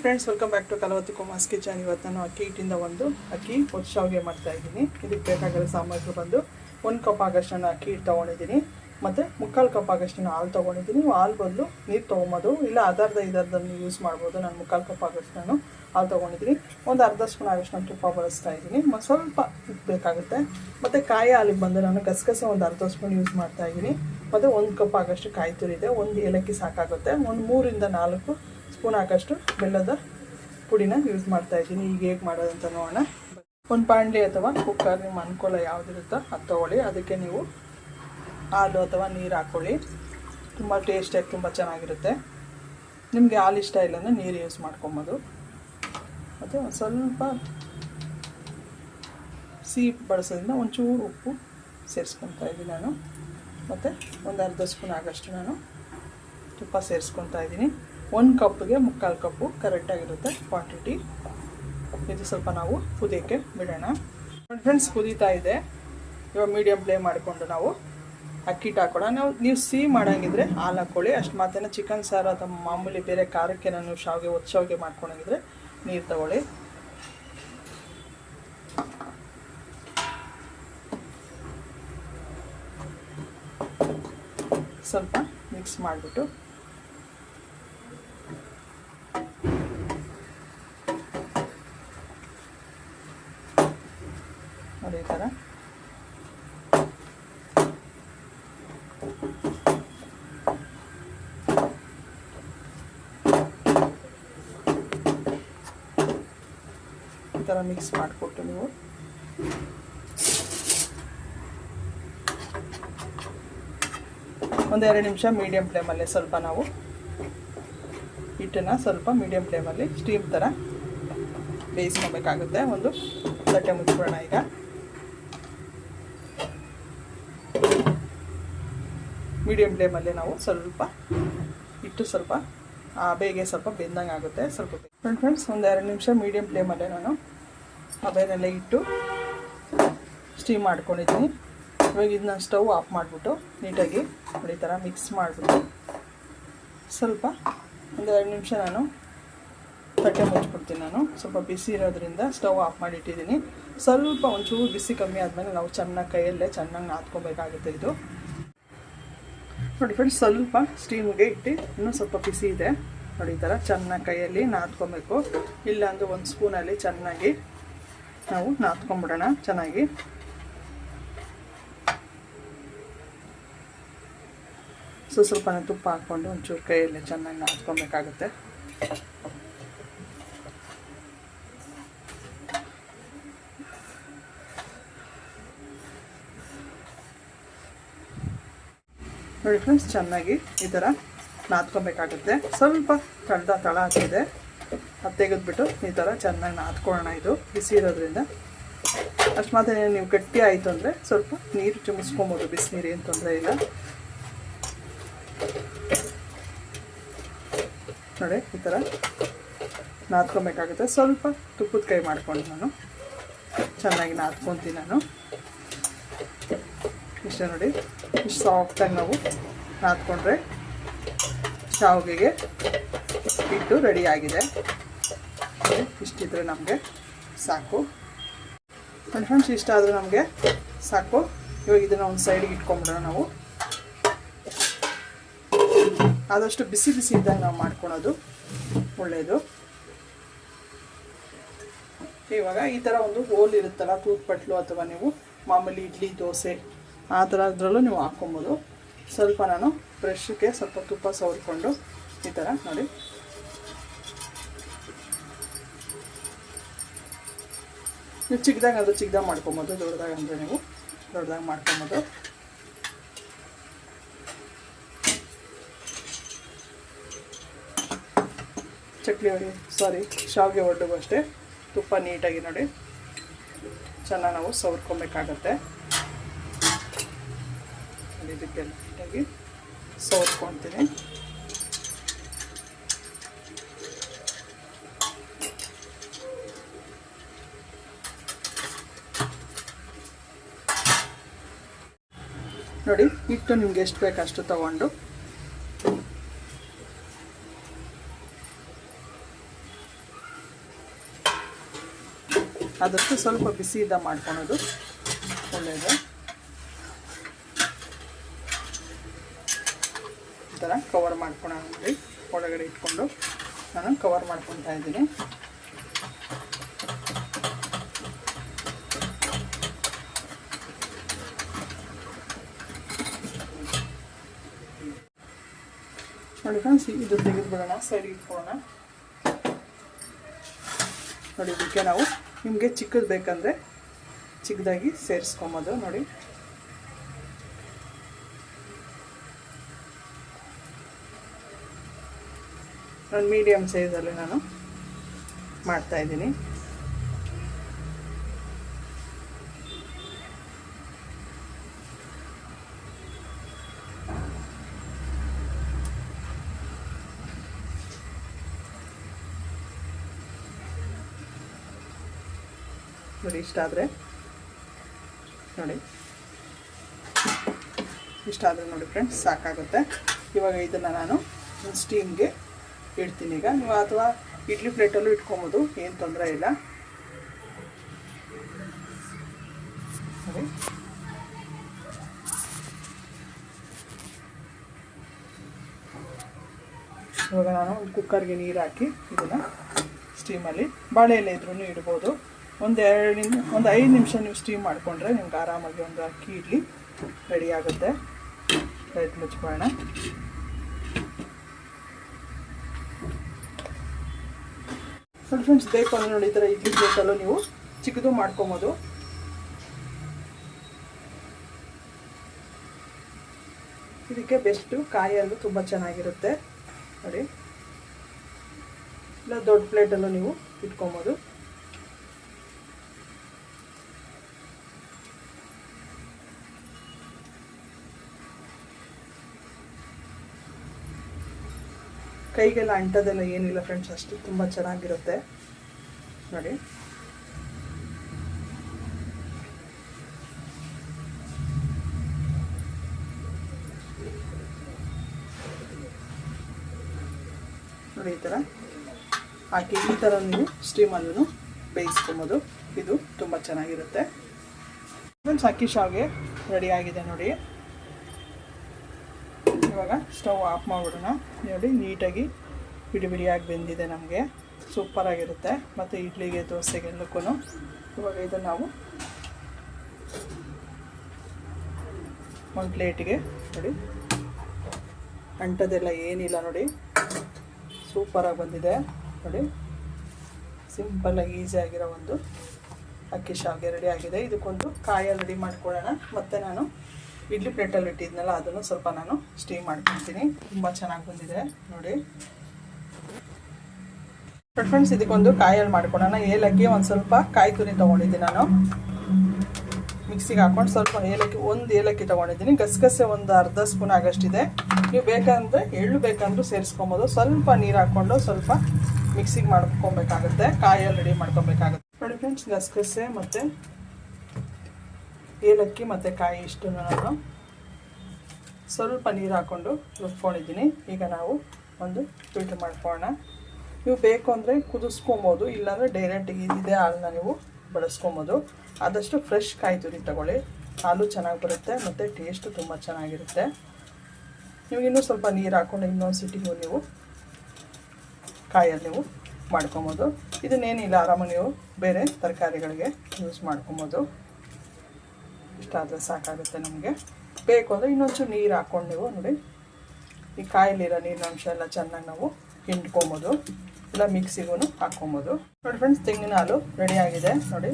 Friends welcome back to ಕಲವತ್ತು Kumar's kitchen ಇವತ್ತು ನಾನು ಅಕ್ಕಿ ಹಿಟ್ಟಿಂದ ಒಂದು ಅಕ್ಕಿ ಒಟ್ಟು ಶಾವಿಗೆ ಮಾಡ್ತಾ ಇದ್ದೀನಿ. ಇದಕ್ಕೆ ಬೇಕಾಗಿರೋ ಸಾಮಗ್ರಿ ಬಂದು ಒಂದು ಕಪ್ ಆಗಷ್ಟು ನಾನು ಅಕ್ಕಿ ಹಿಟ್ಟು ತೊಗೊಂಡಿದ್ದೀನಿ. ಮತ್ತು ಮುಕ್ಕಾಲು ಕಪ್ ಆಗಷ್ಟು ನಾನು ಹಾಲು ತೊಗೊಂಡಿದ್ದೀನಿ. ಹಾಲು ಬದಲು ನೀರು ತೊಗೊಬೋದು. ಇಲ್ಲ ಅದರ್ಧ ಇದರ್ಧನ್ನು ಯೂಸ್ ಮಾಡ್ಬೋದು. ನಾನು ಮುಕ್ಕಾಲು ಕಪ್ ಆಗಷ್ಟು ನಾನು ಹಾಲು ತೊಗೊಂಡಿದ್ದೀನಿ. ಒಂದು ಅರ್ಧ ಸ್ಪೂನ್ ಆಗಷ್ಟು ನಾನು ತುಪ್ಪ ಬಳಸ್ತಾ ಇದ್ದೀನಿ. ಮತ್ತು ಸ್ವಲ್ಪ ಬೇಕಾಗುತ್ತೆ. ಮತ್ತು ಕಾಯಿ ಹಾಲಿಗೆ ಬಂದು ನಾನು ಗಸಗಸೆ ಒಂದು ಅರ್ಧ ಸ್ಪೂನ್ ಯೂಸ್ ಮಾಡ್ತಾ ಇದ್ದೀನಿ. ಮತ್ತು ಒಂದು ಕಪ್ ಆಗಷ್ಟು ಕಾಯಿ ತುರಿದೆ ಒಂದು ಏಲಕ್ಕಿ ಸಾಕಾಗುತ್ತೆ. ಒಂದು ಮೂರಿಂದ ನಾಲ್ಕು ಸ್ಪೂನ್ ಹಾಕಷ್ಟು ಬೆಲ್ಲದ ಪುಡಿನ ಯೂಸ್ ಮಾಡ್ತಾ ಇದ್ದೀನಿ. ಈಗ ಹೇಗೆ ಮಾಡೋದಂತ ನೋಡೋಣ. ಒಂದು ಪಾಂಡ್ಲಿ ಅಥವಾ ಕುಕ್ಕರ್ ನಿಮ್ಮ ಅನುಕೂಲ ಯಾವುದಿರುತ್ತೋ ಅದು ತೊಗೊಳ್ಳಿ. ಅದಕ್ಕೆ ನೀವು ಹಾಲು ಅಥವಾ ನೀರು ಹಾಕ್ಕೊಳ್ಳಿ ತುಂಬ ಟೇಸ್ಟಿಯಾಗಿ ತುಂಬ ಚೆನ್ನಾಗಿರುತ್ತೆ. ನಿಮಗೆ ಹಾಲು ಇಷ್ಟ ಇಲ್ಲ ಅಂದರೆ ನೀರು ಯೂಸ್ ಮಾಡ್ಕೊಬೋದು. ಮತ್ತು ಒಂದು ಸ್ವಲ್ಪ ಸಿಹಿ ಬಳಸೋದ್ರಿಂದ ಒಂಚೂರು ಉಪ್ಪು ಸೇರಿಸ್ಕೊತಾ ಇದ್ದೀನಿ ನಾನು. ಮತ್ತು ಒಂದು ಅರ್ಧ ಸ್ಪೂನ್ ಆಗಷ್ಟು ನಾನು ತುಪ್ಪ ಸೇರಿಸ್ಕೊತಾ ಇದ್ದೀನಿ. ಒಂದು ಕಪ್ಗೆ ಮುಕ್ಕಾಲು ಕಪ್ಪು ಕರೆಕ್ಟಾಗಿರುತ್ತೆ ಕ್ವಾಂಟಿಟಿ. ಇದು ಸ್ವಲ್ಪ ನಾವು ಕುದಿಯೋಕ್ಕೆ ಬಿಡೋಣ. ಫ್ರೆಂಡ್ಸ್ ಕುದೀತಾ ಇದೆ. ಇವಾಗ ಮೀಡಿಯಮ್ ಫ್ಲೇಮ್ ಮಾಡಿಕೊಂಡು ನಾವು ಅಕ್ಕಿ ಹಾಕೋಣ. ನಾವು, ನೀವು ಸಿಹಿ ಮಾಡೋಂಗಿದ್ರೆ ಹಾಲು ಹಾಕ್ಕೊಳ್ಳಿ ಅಷ್ಟು ಮಾತ್ರ ಚಿಕನ್ ಸಾರು ಅಥವಾ ಮಾಮೂಲಿ ಬೇರೆ ಖಾರಕ್ಕೆ ನಾನು ಶಾವಿಗೆ ಒತ್ತು ಶಾವಿಗೆ ಮಾಡ್ಕೊಳಂಗಿದ್ರೆ ನೀರು ತಗೊಳ್ಳಿ. ಸ್ವಲ್ಪ ಮಿಕ್ಸ್ ಮಾಡಿಬಿಟ್ಟು ಈ ಥರ ಈ ಥರ ಮಿಕ್ಸ್ ಮಾಡಿಕೊಟ್ಟು ನೀವು. ಒಂದೆರಡು ನಿಮಿಷ ಮೀಡಿಯಂ ಫ್ಲೇಮಲ್ಲಿ ಸ್ವಲ್ಪ ನಾವು ಹಿಟ್ಟನ್ನು ಸ್ವಲ್ಪ ಮೀಡಿಯಂ ಫ್ಲೇಮಲ್ಲಿ ಸ್ಟೀಮ್ ಥರ ಬೇಯಿಸ್ಕೊಬೇಕಾಗುತ್ತೆ. ಒಂದು ತಟ್ಟೆ ಮುಚ್ಚಿಬಿಡೋಣ ಈಗ. ಮೀಡಿಯಮ್ ಫ್ಲೇಮಲ್ಲಿ ನಾವು ಸ್ವಲ್ಪ ಇಟ್ಟು ಸ್ವಲ್ಪ ಬೇಗ ಸ್ವಲ್ಪ ಬೆಂದಂಗೆ ಆಗುತ್ತೆ, ಸ್ವಲ್ಪ ಫ್ರೆಂಡ್ ಫ್ರೆಂಡ್ಸ್ ಒಂದು ಎರಡು ನಿಮಿಷ ಮೀಡಿಯಮ್ ಫ್ಲೇಮಲ್ಲೇ ನಾನು ಅಬೇನೆಲ್ಲ ಇಟ್ಟು ಸ್ಟೀಮ್ ಮಾಡ್ಕೊಂಡಿದ್ದೀನಿ. ಇವಾಗ ಇದನ್ನ ಸ್ಟವ್ ಆಫ್ ಮಾಡಿಬಿಟ್ಟು ನೀಟಾಗಿ ಈ ಥರ ಮಿಕ್ಸ್ ಮಾಡಿಬಿಟ್ಟು ಸ್ವಲ್ಪ ಒಂದು ಎರಡು ನಿಮಿಷ ನಾನು ತಟ್ಟೆ ಮುಚ್ಚಿಬಿಡ್ತೀನಿ ನಾನು. ಸ್ವಲ್ಪ ಬಿಸಿ ಇರೋದ್ರಿಂದ ಸ್ಟವ್ ಆಫ್ ಮಾಡಿ ಇಟ್ಟಿದ್ದೀನಿ ಸ್ವಲ್ಪ ಒಂಚೂರು ಬಿಸಿ ಕಮ್ಮಿ ಆದಮೇಲೆ ನಾವು ಚೆನ್ನಾಗಿ ಕೈಯಲ್ಲೇ ಚೆನ್ನಾಗಿ ನಾದ್ಕೊಬೇಕಾಗುತ್ತೆ ಇದು. ನೋಡಿ ಫ್ರೆಂಡ್ಸ್ ಸ್ವಲ್ಪ ಸ್ಟೀಮ್ಗೆ ಇಟ್ಟು ಇನ್ನೂ ಸ್ವಲ್ಪ ಬಿಸಿ ಇದೆ. ನೋಡಿ ಈ ಥರ ಚೆನ್ನಾಗಿ ಕೈಯಲ್ಲಿ ನಾದ್ಕೊಬೇಕು. ಇಲ್ಲಾಂದ್ರೆ ಒಂದು ಸ್ಪೂನಲ್ಲಿ ಚೆನ್ನಾಗಿ ನಾವು ನಾದ್ಕೊಂಬಿಡೋಣ ಚೆನ್ನಾಗಿ. ಸೊ, ಸ್ವಲ್ಪ ತುಪ್ಪ ಹಾಕ್ಕೊಂಡು ಒಂಚೂರು ಕೈಯಲ್ಲಿ ಚೆನ್ನಾಗಿ ನಾದ್ಕೊಬೇಕಾಗುತ್ತೆ. ನೋಡಿ ಫ್ರೆಂಡ್ಸ್ ಚೆನ್ನಾಗಿ ಈ ಥರ ನಾದ್ಕೊಬೇಕಾಗುತ್ತೆ. ಸ್ವಲ್ಪ ತಳ್ದ ತಳ ಹಾಕಿದೆ. ಅದು ತೆಗೆದ್ಬಿಟ್ಟು ಈ ಥರ ಚೆನ್ನಾಗಿ ನಾದ್ಕೊಳ್ಳೋಣ ಇದು, ಬಿಸಿ ಇರೋದ್ರಿಂದ. ಅಷ್ಟು ಮಾತ್ರ ನೀವು ಗಟ್ಟಿ ಆಯಿತು ಅಂದರೆ ಸ್ವಲ್ಪ ನೀರು ಚುಮಿಸ್ಕೊಬೋದು ಬಿಸಿನೀರು, ಏನು ತೊಂದರೆ ಇಲ್ಲ. ನೋಡಿ, ಈ ಥರ ನಾದ್ಕೊಬೇಕಾಗುತ್ತೆ. ಸ್ವಲ್ಪ ತುಪ್ಪದ ಕೈ ಮಾಡ್ಕೊಂಡು ನಾನು. ಚೆನ್ನಾಗಿ ನಾದ್ಕೊತೀನಿ ನಾನು. ಇಷ್ಟ ನೋಡಿ. ಸಾಫ್ಟಾಗಿ ನಾವು ನಾದ್ಕೊಂಡ್ರೆ ಶಾವಿಗೆಗೆ ಹಿಟ್ಟು ರೆಡಿ ಆಗಿದೆ. ಇಷ್ಟಿದ್ರೆ ನಮಗೆ ಸಾಕು. ಒಂದು ಫ್ರೆಂಡ್ಸ್ ಇಷ್ಟ ಆದರೆ ನಮಗೆ ಸಾಕು. ಇವಾಗ ಇದನ್ನು ಒಂದು ಸೈಡಿಗೆ ಇಟ್ಕೊಂಬಿಡೋಣ ನಾವು. ಆದಷ್ಟು ಬಿಸಿ ಬಿಸಿ ಇದ್ದಾಗ ನಾವು ಮಾಡ್ಕೊಳೋದು ಒಳ್ಳೆಯದು ಇವಾಗ ಈ ಥರ ಒಂದು ಹೋಲ್ ಇರುತ್ತಲ್ಲ, ತೂತ್ಪಟ್ಲು ಅಥವಾ ನೀವು ಮಾಮೂಲಿ ಇಡ್ಲಿ, ದೋಸೆ ಆ ಥರ ಅದರಲ್ಲೂ ನೀವು ಹಾಕ್ಕೊಬೋದು. ಸ್ವಲ್ಪ ನಾನು ಬ್ರಷ್ಗೆ ಸ್ವಲ್ಪ ತುಪ್ಪ ಸವರ್ಕೊಂಡು ಈ ಥರ ನೋಡಿ. ನೀವು ಚಿಕ್ಕದಾಗ ಅದು ಚಿಕ್ಕದಾಗ ಮಾಡ್ಕೊಬೋದು ದೊಡ್ಡದಾಗ ಅಂದರೆ ನೀವು ದೊಡ್ಡದಾಗ ಮಾಡ್ಕೊಬೋದು. ಚಕ್ಲಿ ಸಾರಿ ಶಾವಿಗೆ ಒಡ್ಡಗೂ ಅಷ್ಟೇ. ತುಪ್ಪ ನೀಟಾಗಿ ನೋಡಿ. ಚೆನ್ನಾಗಿ ನಾವು ಸವರ್ಕೊಬೇಕಾಗತ್ತೆ. ಇದಕ್ಕೆ ನೀಟಾಗಿ ನೋಡಿ, ಹಿಟ್ಟು ನಿಮ್ಗೆ ಎಷ್ಟು ಬೇಕು ಅಷ್ಟು ತಗೊಂಡು. ಅದಕ್ಕೆ ಸ್ವಲ್ಪ ಬಿಸಿ ಇದ್ದ ಮಾಡ್ಕೊಳೋದು. ಒಳ್ಳೆಯದು. ಥರ ಕವರ್ ಮಾಡ್ಕೊಳ ನೋಡಿ. ಒಳಗಡೆ ಇಟ್ಕೊಂಡು ನಾನು ಕವರ್ ಮಾಡ್ಕೊತಾ ಇದ್ದೀನಿ. ನೋಡಿ ಫ್ರೆಂಡ್ಸ್ ಇದು ತೆಗೆದುಬಿಡೋಣ, ಸೈಡ್ ಇಟ್ಕೊಳ್ಳೋಣ. ನೋಡಿ, ಇದಕ್ಕೆ ನಾವು ನಿಮಗೆ ಚಿಕ್ಕದು ಬೇಕಂದರೆ ಚಿಕ್ಕದಾಗಿ ಸೇರಿಸ್ಕೊಂಬೋದು. ನೋಡಿ. ಒಂದು ಮೀಡಿಯಮ್ ಸೈಜಲ್ಲಿ ನಾನು ಮಾಡ್ತಾ ಇದ್ದೀನಿ. ನೋಡಿ, ಇಷ್ಟ ಆದರೆ ನೋಡಿ. ಇಷ್ಟ ಆದರೆ ನೋಡಿ ಫ್ರೆಂಡ್ಸ್ ಸಾಕಾಗುತ್ತೆ. ಇವಾಗ ಇದನ್ನು ನಾನು ಸ್ಟೀಮ್ಗೆ ಇಡ್ತೀನಿ ಈಗ. ನೀವು ಅಥವಾ ಇಡ್ಲಿ ಪ್ಲೇಟಲ್ಲೂ ಇಟ್ಕೊಬೋದು, ಏನು ತೊಂದರೆ ಇಲ್ಲ. ಇವಾಗ ನಾನು ಕುಕ್ಕರ್ಗೆ ನೀರು ಹಾಕಿ ಇದನ್ನು ಸ್ಟೀಮಲ್ಲಿ ಬಾಳೆ ಎಲೆ ಇದ್ರೂ ಇಡ್ಬೋದು. ಒಂದು ಎರಡು ಒಂದು ಐದು ನಿಮಿಷ ನೀವು ಸ್ಟೀಮ್ ಮಾಡಿಕೊಂಡ್ರೆ ನಿಮ್ಗೆ ಆರಾಮಾಗಿ ಒಂದು ಅಕ್ಕಿ ಇಡ್ಲಿ ರೆಡಿ ಆಗುತ್ತೆ. ಲೈಟ್ ಮುಚ್ಕೊಳ್ಳೋಣ. ನೋಡಿ ಫ್ರೆಂಡ್ಸ್ ಬೇಕು ಅಂದರೆ ನೋಡಿ, ಈ ಥರ ಇಡ್ಲಿ ಬೇಕಲ್ಲೋ ನೀವು ಚಿಕ್ಕದು ಮಾಡ್ಕೊಬೋದು. ಇದಕ್ಕೆ ಬೆಸ್ಟು ಕಾಯಲ್ಲೂ ತುಂಬ ಚೆನ್ನಾಗಿರುತ್ತೆ. ನೋಡಿ. ಇಲ್ಲ, ದೊಡ್ಡ ಪ್ಲೇಟಲ್ಲೂ ನೀವು ಇಟ್ಕೊಬೋದು. ಕೈಗೆಲ್ಲ ಅಂಟೋದೆಲ್ಲ ಏನಿಲ್ಲ ಫ್ರೆಂಡ್ಸ್ ಅಷ್ಟು ತುಂಬ ಚೆನ್ನಾಗಿರುತ್ತೆ. ನೋಡಿ. ನೋಡಿ ಈ ಥರ ಹಾಕಿ ಈ ಥರ ನೀವು ಸ್ಟೀಮಲ್ಲೂ ಬೇಯಿಸ್ಕೊಬೋದು. ಇದು ತುಂಬ ಚೆನ್ನಾಗಿರುತ್ತೆ. ಫ್ರೆಂಡ್ಸ್ ಅಕ್ಕಿ ಶಾವಿಗೆ ರೆಡಿ ಆಗಿದೆ ನೋಡಿ. ಇವಾಗ ಸ್ಟವ್ ಆಫ್ ಮಾಡಿಬಿಡೋಣ. ನೋಡಿ, ನೀಟಾಗಿ ಬಿಡಿ ಬಿಡಿಯಾಗಿ ಬೆಂದಿದೆ ನಮಗೆ. ಸೂಪರಾಗಿರುತ್ತೆ ಮತ್ತು ಇಡ್ಲಿಗೆ, ದೋಸೆಗೆ ಎಲ್ಲಕ್ಕೂ ಇವಾಗ ಇದನ್ನು ನಾವು ಒಂದು ಪ್ಲೇಟಿಗೆ ನೋಡಿ. ಅಂಟದೆಲ್ಲ ಏನಿಲ್ಲ ನೋಡಿ. ಸೂಪರಾಗಿ ಬಂದಿದೆ. ನೋಡಿ. ಸಿಂಪಲ್ಲಾಗಿ ಆಗಿರೋ ಒಂದು ಅಕ್ಕಿ ಶಾವಿಗೆ ರೆಡಿ ಆಗಿದೆ. ಇದಕ್ಕೊಂದು ಕಾಯ ರೆಡಿ ಮಾಡ್ಕೊಳ್ಳೋಣ. ಮತ್ತು ನಾನು ಇಡ್ಲಿ ಪ್ಲೇಟಲ್ಲಿ ಇಟ್ಟಿದ್ನಲ್ಲ, ಅದನ್ನು ಸ್ವಲ್ಪ ನಾನು ಸ್ಟೀಮ್ ಮಾಡ್ಕೊಳ್ತೀನಿ ತುಂಬ ಚೆನ್ನಾಗಿ ಬಂದಿದೆ, ನೋಡಿ. ಫ್ರೆಂಡ್ಸ್ ಇದಕ್ಕೊಂದು ಕಾಯಲ್ಲಿ ಮಾಡ್ಕೊಳ್ಳೋಣ. ಏಲಕ್ಕಿ ಒಂದು ಸ್ವಲ್ಪ ಕಾಯಿ ತುರಿ ತೊಗೊಂಡಿದ್ದೀನಿ ನಾನು. ಮಿಕ್ಸಿಗೆ ಹಾಕೊಂಡು ಸ್ವಲ್ಪ ಏಲಕ್ಕಿ, ಒಂದು ಏಲಕ್ಕಿ ತೊಗೊಂಡಿದ್ದೀನಿ. ಗಸಗಸೆ ಒಂದು ಅರ್ಧ ಸ್ಪೂನ್ ಆಗಷ್ಟಿದೆ. ನೀವು ಬೇಕಂದರೆ ಎಳ್ಳು ಬೇಕಂದ್ರೂ ಸೇರಿಸ್ಕೊಬೋದು. ಸ್ವಲ್ಪ ನೀರು ಹಾಕ್ಕೊಂಡು ಸ್ವಲ್ಪ ಮಿಕ್ಸಿಗೆ ಮಾಡ್ಕೊಬೇಕಾಗುತ್ತೆ. ಕಾಯಲ್ಲಿ ರೆಡಿ ಮಾಡ್ಕೊಬೇಕಾಗುತ್ತೆ. ನೋಡಿ ಫ್ರೆಂಡ್ಸ್ ಗಸಗಸೆ ಮತ್ತು ಏಲಕ್ಕಿ ಮತ್ತು ಕಾಯಿ ಇಷ್ಟನ್ನು ನಾನು ಸ್ವಲ್ಪ ನೀರು ಹಾಕ್ಕೊಂಡು ರುಬ್ಕೊಂಡಿದ್ದೀನಿ. ಈಗ ನಾವು ಒಂದು ಫಿಲ್ಟರ್ ಮಾಡ್ಕೊಳ್ಳೋಣ. ನೀವು ಬೇಕು ಅಂದರೆ ಕುದಿಸ್ಕೊಬೋದು, ಇಲ್ಲಾಂದರೆ ಡೈರೆಕ್ಟಿಗೆ ಇದೇ ಹಾಲನ್ನ ನೀವು ಬಳಸ್ಕೊಬೋದು. ಆದಷ್ಟು ಫ್ರೆಶ್ ಕಾಯಿ ತುರಿ ತಗೊಳ್ಳಿ. ಹಾಲು ಚೆನ್ನಾಗಿ ಬರುತ್ತೆ ಮತ್ತು ಟೇಸ್ಟು ತುಂಬ ಚೆನ್ನಾಗಿರುತ್ತೆ. ನೀವು ಇನ್ನೂ ಸ್ವಲ್ಪ ನೀರು ಹಾಕ್ಕೊಂಡು ಇನ್ನೊಂದು ಸಿಟಿಗೂ ನೀವು ಕಾಯಲ್ಲಿ ನೀವು ಮಾಡ್ಕೊಬೋದು. ಇದನ್ನೇನಿಲ್ಲ, ಆರಾಮಾಗಿ ನೀವು ಬೇರೆ ತರಕಾರಿಗಳಿಗೆ ಯೂಸ್ ಮಾಡ್ಕೊಬೋದು. ಇಷ್ಟ ಆದರೆ ಸಾಕಾಗುತ್ತೆ ನಮಗೆ. ಬೇಕು ಅಂದರೆ ಇನ್ನೊಂಚೂರು ನೀರು ಹಾಕ್ಕೊಂಡು ನೀವು ನೋಡಿ, ಈ ಕಾಯಲ್ಲಿರೋ ನೀರಿನ ಅಂಶ ಎಲ್ಲ ಚೆನ್ನಾಗಿ ನಾವು ಹಿಂಡ್ಕೊಬೋದು. ಇಲ್ಲ ಮಿಕ್ಸಿಗೂ ಹಾಕ್ಕೊಬೋದು ನೋಡಿ ಫ್ರೆಂಡ್ಸ್ ತೆಂಗಿನ ಹಾಲು ರೆಡಿಯಾಗಿದೆ ನೋಡಿ.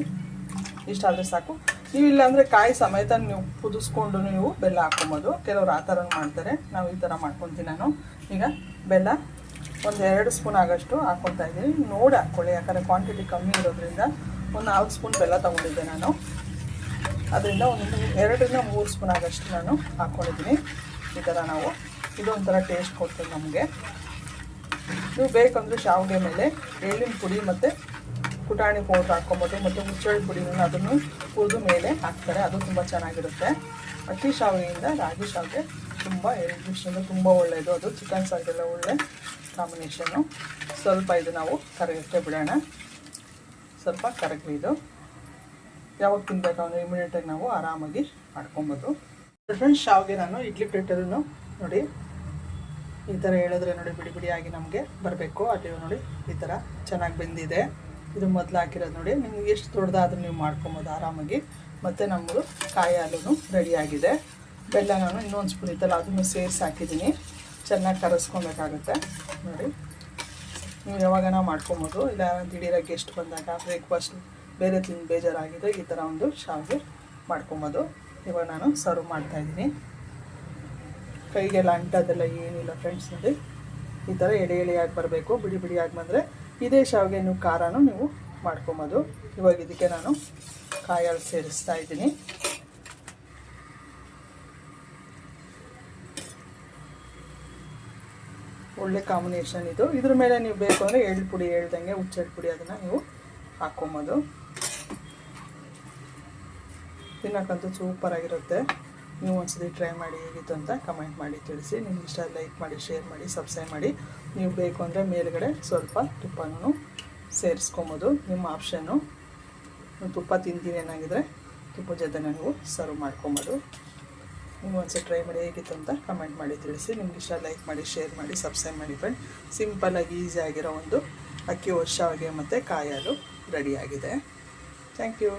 ಇಷ್ಟ ಆದರೆ ಸಾಕು. ನೀವು ಇಲ್ಲಾಂದರೆ ಕಾಯಿ ಸಮೇತ ನೀವು ಕುದಿಸ್ಕೊಂಡು ನೀವು ಬೆಲ್ಲ ಹಾಕ್ಕೊಬೋದು ಕೆಲವರು ಆ ಥರನೂ ಮಾಡ್ತಾರೆ. ನಾವು ಈ ಥರ ಮಾಡ್ಕೊತೀನಿ ನಾನು. ಈಗ ಬೆಲ್ಲ ಒಂದು ಎರಡು ಸ್ಪೂನ್ ಆಗೋಷ್ಟು ಹಾಕ್ಕೊತಾ ಇದ್ದೀನಿ. ನೋಡಿ ಹಾಕ್ಕೊಳ್ಳಿ ಯಾಕಂದರೆ ಕ್ವಾಂಟಿಟಿ ಕಮ್ಮಿ ಇರೋದ್ರಿಂದ ಒಂದು ನಾಲ್ಕು ಸ್ಪೂನ್ ಬೆಲ್ಲ ತೊಗೊಂಡಿದ್ದೆ ನಾನು. ಅದರಿಂದ ಒಂದು ಎರಡರಿಂದ ಮೂರು ಸ್ಪೂನ್ ಆಗೋಷ್ಟು ನಾನು ಹಾಕ್ಕೊಂಡಿದ್ದೀನಿ. ಈ ಥರ ನಾವು ಇದೊಂಥರ ಟೇಸ್ಟ್ ಕೊಡ್ತೀವಿ ನಮಗೆ. ನೀವು ಬೇಕಂದ್ರೆ ಶಾವಿಗೆ ಮೇಲೆ ಎಳ್ಳಿನ ಪುಡಿ ಮತ್ತು ಪುಟಾಣಿ ಪೌಡ್ರ್ ಹಾಕ್ಕೊಬೋದು, ಮತ್ತು ಹುಚ್ಚಳ್ಳಿ ಪುಡಿನ ಅದನ್ನು ಹುರಿದು ಮೇಲೆ ಹಾಕ್ತಾರೆ. ಅದು ತುಂಬ ಚೆನ್ನಾಗಿರುತ್ತೆ. ಅಕ್ಕಿ ಶಾವಿಗೆಯಿಂದ ರಾಗಿ ಶಾವಿಗೆ ತುಂಬ ಎಲ್ರಿಗೂ ತುಂಬ ಒಳ್ಳೆಯದು ಅದು ಚಿಕನ್ ಸಾಗೆಲ್ಲ ಒಳ್ಳೆ ಕಾಂಬಿನೇಷನ್ನು ಸ್ವಲ್ಪ ಇದು ನಾವು ಕರಗಕ್ಕೆ ಬಿಡೋಣ. ಸ್ವಲ್ಪ ಕರಗಲಿ ಇದು. ಯಾವಾಗ ತಿನ್ಬೇಕು ಅಂದರೆ ಇಮಿಡಿಯೇಟಾಗಿ ನಾವು ಆರಾಮಾಗಿ ಮಾಡ್ಕೊಬೋದು. ಫ್ರೆಂಡ್ಸ್ ಶಾವಿಗೆ ನಾನು ಇಡ್ಲಿ ಪ್ಲೇಟಲ್ಲೂ ನೋಡಿ ಈ ಥರ ಹೇಳಿದ್ರೆ ನೋಡಿ ಬಿಡಿ ಬಿಡಿಯಾಗಿ ನಮಗೆ ಬರಬೇಕು. ಅಲ್ಲಿ ನೋಡಿ ಈ ಥರ ಚೆನ್ನಾಗಿ ಬೆಂದಿದೆ. ಇದು ಮೊದಲು ಹಾಕಿರೋದು ನೋಡಿ. ನಿಮ್ಗೆ ಎಷ್ಟು ದೊಡ್ಡದಾದ್ರೂ ನೀವು ಮಾಡ್ಕೊಬೋದು ಆರಾಮಾಗಿ. ಮತ್ತು ನಮ್ಮದು ಕಾಯಿ ಹಾಲು ರೆಡಿಯಾಗಿದೆ ಬೆಲ್ಲ ನಾನು ಇನ್ನೊಂದು ಸ್ಪೂನ್ ಇತ್ತಲ್ಲ, ಅದನ್ನು ಸೇರಿಸಿ ಹಾಕಿದ್ದೀನಿ. ಚೆನ್ನಾಗಿ ಕರೆಸ್ಕೊಬೇಕಾಗುತ್ತೆ. ನೋಡಿ. ನೀವು ಯಾವಾಗನ ಮಾಡ್ಕೊಬೋದು, ಇಲ್ಲ ದಿಢೀರಾಗಿ ಗೆಸ್ಟ್ ಬಂದಾಗ ಬ್ರೇಕ್ಫಾಸ್ಟ್ ಬೇರೆ ತಿಂದು ಬೇಜಾರಾಗಿದ್ದರೆ ಈ ಥರ ಒಂದು ಶಾವಿಗೆ ಮಾಡ್ಕೊಬೋದು. ಇವಾಗ ನಾನು ಸರ್ವ್ ಮಾಡ್ತಾಯಿದ್ದೀನಿ ಕೈಗೆಲ್ಲ ಅಂಟದೆಲ್ಲ ಏನಿಲ್ಲ ಫ್ರೆಂಡ್ಸ್ ನೋಡಿ ಈ ಥರ ಎಳೆ ಎಳೆಯಾಗಿ ಬರಬೇಕು, ಬಿಡಿ ಬಿಡಿಯಾಗಿ ಬಂದರೆ ಇದೇ ಶಾವಿಗೆ ನೀವು ಖಾರನೂ ನೀವು ಮಾಡ್ಕೊಬೋದು. ಇವಾಗ ಇದಕ್ಕೆ ನಾನು ಕಾಯಲ್ಲಿ ಸೇರಿಸ್ತಾ ಇದ್ದೀನಿ. ಒಳ್ಳೆ ಕಾಂಬಿನೇಷನ್ ಇದು. ಇದ್ರ ಮೇಲೆ ನೀವು ಬೇಕು ಅಂದರೆ ಎಳ್ಳು ಪುಡಿ ಹೇಳ್ದಂಗೆ, ಹುಚ್ಚೆಳ್ಳು ಪುಡಿ ಅದನ್ನು ನೀವು ಹಾಕ್ಕೊಬೋದು ತಿನ್ನೋಕ್ಕಂತೂ ಸೂಪರಾಗಿರುತ್ತೆ ನೀವು ಒಂದ್ಸತಿ ಟ್ರೈ ಮಾಡಿ ಹೇಗಿತ್ತು ಅಂತ ಕಮೆಂಟ್ ಮಾಡಿ ತಿಳಿಸಿ. ನಿಮ್ಗೆ ಇಷ್ಟ ಲೈಕ್ ಮಾಡಿ ಶೇರ್ ಮಾಡಿ ಸಬ್ಸ್ಕ್ರೈಬ್ ಮಾಡಿ. ನೀವು ಬೇಕು ಅಂದರೆ ಮೇಲುಗಡೆ ಸ್ವಲ್ಪ ತುಪ್ಪನೂ ಸೇರಿಸ್ಕೊಬೋದು. ನಿಮ್ಮ ಆಪ್ಷನ್ನು ತುಪ್ಪ ತಿಂತೀನಿ ಏನಾಗಿದ್ರೆ ತುಪ್ಪ ಜೊತೆ ನೀವು ಸರ್ವ್ ಮಾಡ್ಕೊಬೋದು. ನೀವು ಒಂದ್ಸತಿ ಟ್ರೈ ಮಾಡಿ ಹೇಗಿತ್ತು ಅಂತ ಕಮೆಂಟ್ ಮಾಡಿ ತಿಳಿಸಿ. ನಿಮ್ಗೆ ಇಷ್ಟ ಲೈಕ್ ಮಾಡಿ ಶೇರ್ ಮಾಡಿ ಸಬ್ಸ್ಕ್ರೈಬ್ ಮಾಡಿ ಫ್ರೆಂಡ್ ಸಿಂಪಲ್ಲಾಗಿ ಈಸಿ ಆಗಿರೋ ಒಂದು ಅಕ್ಕಿ ವರ್ಷವಾಗಿ ಮತ್ತು ಕಾಯಲು ರೆಡಿಯಾಗಿದೆ ಥ್ಯಾಂಕ್ ಯು